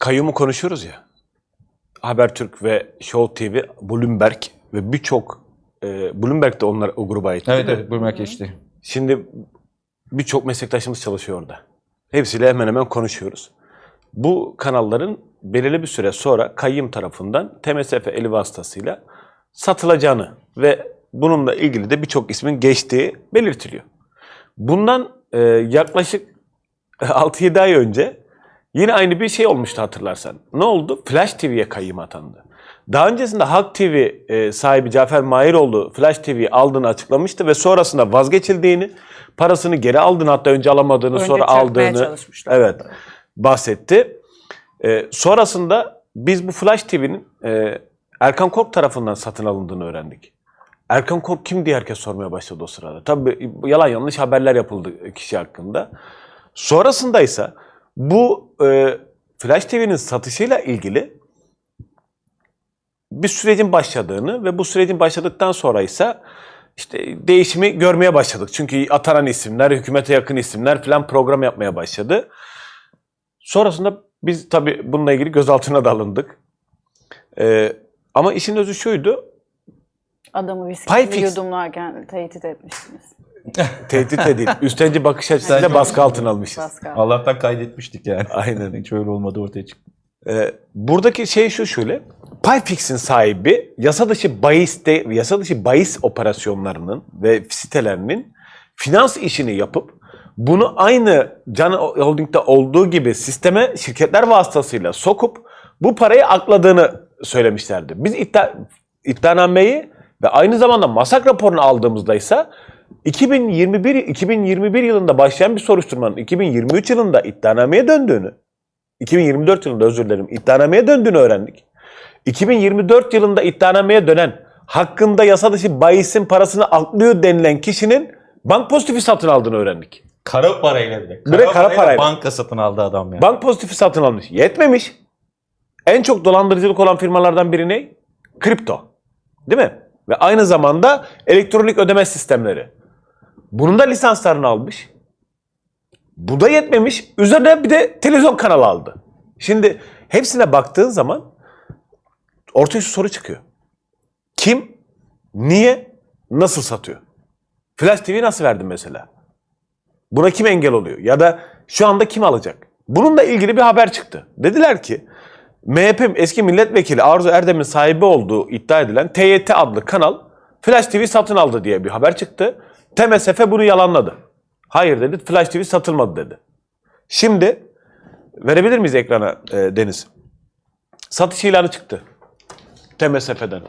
kayyumu konuşuyoruz ya. Habertürk ve Show TV, Bloomberg ve birçok e, Bloomberg de onlar o gruba ait. Evet evet bölmek geçti. Şimdi birçok meslektaşımız çalışıyor orada. Hepsiyle hemen hemen konuşuyoruz. Bu kanalların belirli bir süre sonra kayyım tarafından TMSF eli vasıtasıyla satılacağını ve bununla ilgili de birçok ismin geçtiği belirtiliyor. Bundan e, yaklaşık 6-7 ay önce yine aynı bir şey olmuştu hatırlarsan. Ne oldu? Flash TV'ye kayyım atandı. Daha öncesinde Halk TV e, sahibi Cafer Mahiroğlu Flash TV'yi aldığını açıklamıştı ve sonrasında vazgeçildiğini, parasını geri aldığını hatta önce alamadığını Önce sonra aldığını evet bahsetti. E, sonrasında biz bu Flash TV'nin e, Erkan Kork tarafından satın alındığını öğrendik. Erkan Kork kim diye herkes sormaya başladı o sırada. Tabii yalan yanlış haberler yapıldı kişi hakkında. Sonrasında ise bu e, Flash TV'nin satışıyla ilgili bir sürecin başladığını ve bu sürecin başladıktan sonra ise işte değişimi görmeye başladık. Çünkü atanan isimler, hükümete yakın isimler falan program yapmaya başladı. Sonrasında biz tabii bununla ilgili gözaltına da alındık. Ee, ama işin özü şuydu, Adamı viskisini yudumlarken tehdit etmiştiniz. Tehdit edil, üstenci bakış açısıyla baskı altına almışız. Allah'tan kaydetmiştik yani. Aynen. Hiç öyle olmadı ortaya çıktı. Ee, buradaki şey şu şöyle. Payfix'in sahibi yasa dışı bahiste, yasa dışı bahis operasyonlarının ve sitelerinin finans işini yapıp bunu aynı Can Holding'de olduğu gibi sisteme şirketler vasıtasıyla sokup bu parayı akladığını söylemişlerdi. Biz iddia, iddianameyi ve aynı zamanda masak raporunu aldığımızda ise 2021 2021 yılında başlayan bir soruşturmanın 2023 yılında iddianameye döndüğünü 2024 yılında özür dilerim iddianameye döndüğünü öğrendik. 2024 yılında iddianameye dönen hakkında yasa dışı bayisin parasını aklıyor denilen kişinin bank pozitifi satın aldığını öğrendik. Kara parayla. Bir de kara parayla. Banka satın aldı adam ya. Bank pozitifi satın almış. Yetmemiş. En çok dolandırıcılık olan firmalardan biri ne? Kripto. Değil mi? Ve aynı zamanda elektronik ödeme sistemleri. Bunun da lisanslarını almış. Bu da yetmemiş. Üzerine bir de televizyon kanalı aldı. Şimdi hepsine baktığın zaman ortaya şu soru çıkıyor. Kim, niye, nasıl satıyor? Flash TV nasıl verdi mesela? Buna kim engel oluyor? Ya da şu anda kim alacak? Bununla ilgili bir haber çıktı. Dediler ki MHP eski milletvekili Arzu Erdem'in sahibi olduğu iddia edilen TYT adlı kanal Flash TV satın aldı diye bir haber çıktı. TMSF bunu yalanladı. Hayır dedi Flash TV satılmadı dedi. Şimdi verebilir miyiz ekrana e, Deniz? Satış ilanı çıktı. TMSF'den.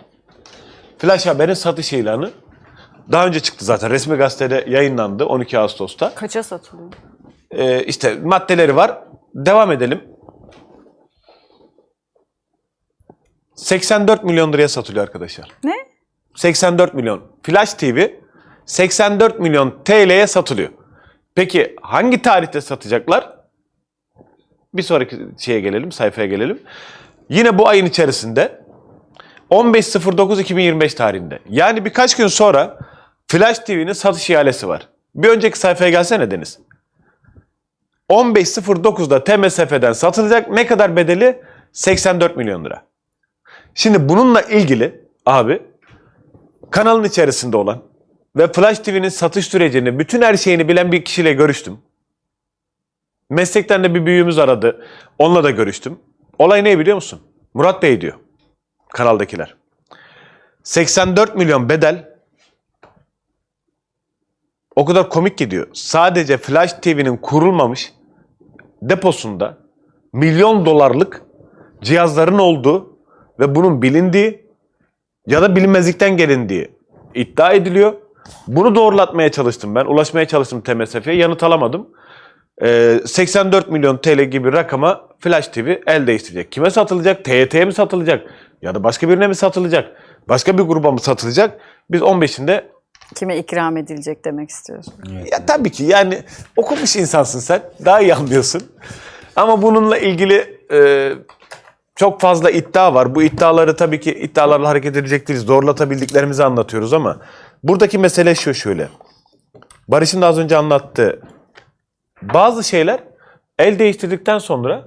Flash Haber'in satış ilanı daha önce çıktı zaten. Resmi gazetede yayınlandı 12 Ağustos'ta. Kaça satılıyor? Ee, işte maddeleri var. Devam edelim. 84 milyon liraya satılıyor arkadaşlar. Ne? 84 milyon. Flash TV 84 milyon TL'ye satılıyor. Peki hangi tarihte satacaklar? Bir sonraki şeye gelelim, sayfaya gelelim. Yine bu ayın içerisinde 15.09.2025 tarihinde. Yani birkaç gün sonra Flash TV'nin satış ihalesi var. Bir önceki sayfaya gelsene Deniz. 15.09'da TMSF'den satılacak. Ne kadar bedeli? 84 milyon lira. Şimdi bununla ilgili abi kanalın içerisinde olan ve Flash TV'nin satış sürecini, bütün her şeyini bilen bir kişiyle görüştüm. Meslekten de bir büyüğümüz aradı. Onunla da görüştüm. Olay ne biliyor musun? Murat Bey diyor. Kanaldakiler. 84 milyon bedel o kadar komik ki diyor. Sadece Flash TV'nin kurulmamış deposunda milyon dolarlık cihazların olduğu ve bunun bilindiği ya da bilinmezlikten gelindiği iddia ediliyor. Bunu doğrulatmaya çalıştım ben. Ulaşmaya çalıştım TMSF'ye. Yanıt alamadım. Ee, 84 milyon TL gibi rakama Flash TV el değiştirecek. Kime satılacak? TYT'ye mi satılacak? Ya da başka birine mi satılacak? Başka bir gruba mı satılacak? Biz 15'inde Kime ikram edilecek demek istiyorsun? ya tabii ki yani okumuş insansın sen. Daha iyi anlıyorsun. Ama bununla ilgili e, çok fazla iddia var. Bu iddiaları tabii ki iddialarla hareket edecek değiliz. Doğrulatabildiklerimizi anlatıyoruz ama buradaki mesele şu şöyle. Barış'ın da az önce anlattığı bazı şeyler el değiştirdikten sonra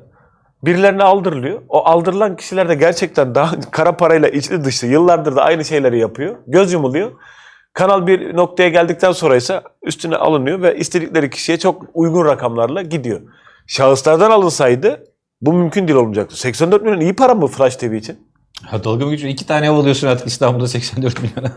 birilerine aldırılıyor. O aldırılan kişiler de gerçekten daha kara parayla içli dışlı yıllardır da aynı şeyleri yapıyor. Göz yumuluyor. Kanal bir noktaya geldikten sonra ise üstüne alınıyor ve istedikleri kişiye çok uygun rakamlarla gidiyor. Şahıslardan alınsaydı bu mümkün değil olmayacaktı. 84 milyon iyi para mı Flash TV için? Ha, dalga mı geçiyor? Tane ev alıyorsun artık İstanbul'da 84 milyona.